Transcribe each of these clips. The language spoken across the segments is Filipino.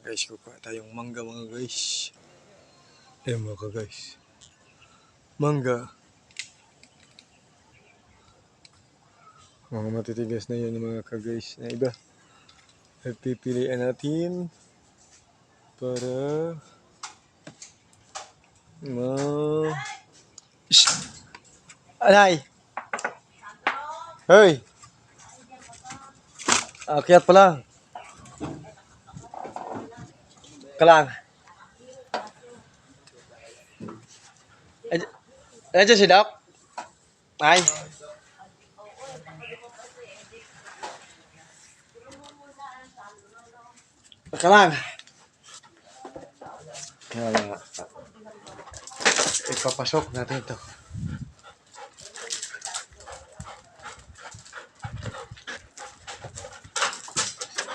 guys, kukuha tayong mangga mga guys. Eh mga guys. Mangga. Mga matitigas na yan mga ka-guys na iba. At pipilian natin para ma... Shh! Anay! Hoy! Akyat pa lang. Kalang. Nandiyan si Doc? Ay. Kalang. Kaya ipapasok natin ito.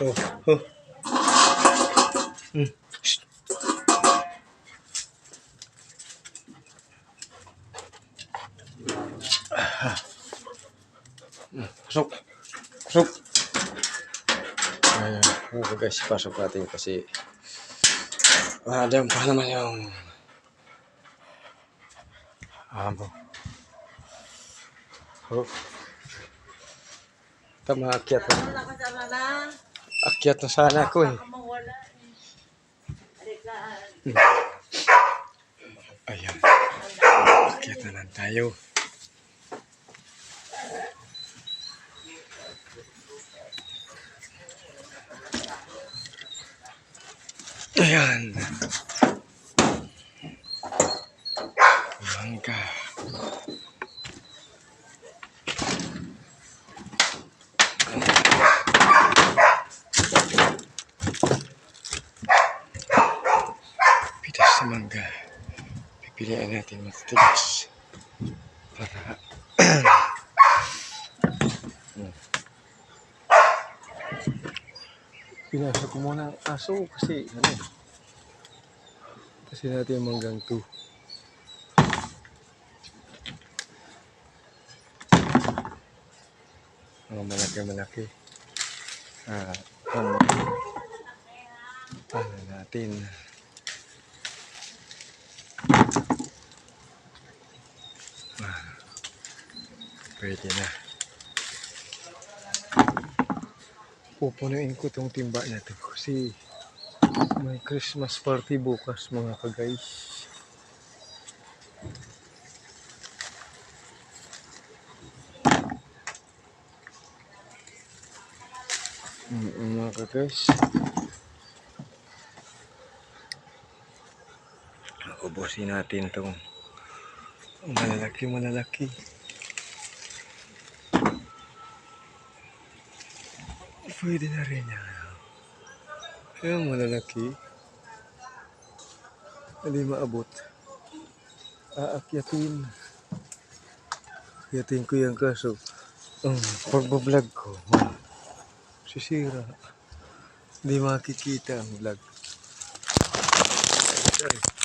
Oh, oh. Hmm. Pasok. Pasok. Ayan. Okay guys, pasok natin kasi madam pa naman yung amo. Oh. Tama, akyat na. Akyat na sana ako eh. Eh. Halika. Ayan. Akyat na lang tayo. Ayan. Mangga. Pitas sa mangga. Pipilian natin matitigas. Para Pinasa ko muna ang aso kasi ano kasi natin yung manggang to. Mga malaki-malaki. Ah, um, ano natin. Pwede na. Pupunuin ko tong timba na to kasi may Christmas party bukas mga ka-guys. Mm, mga ka-guys. Ubusin natin tong malalaki malalaki. Pwede na rin yan. Yung malalaki. Hindi maabot. Aakyatin. Akyatin ko yung kaso. Ang pagbablog ko. ma- Sisira. Hindi makikita ang vlog. Sorry.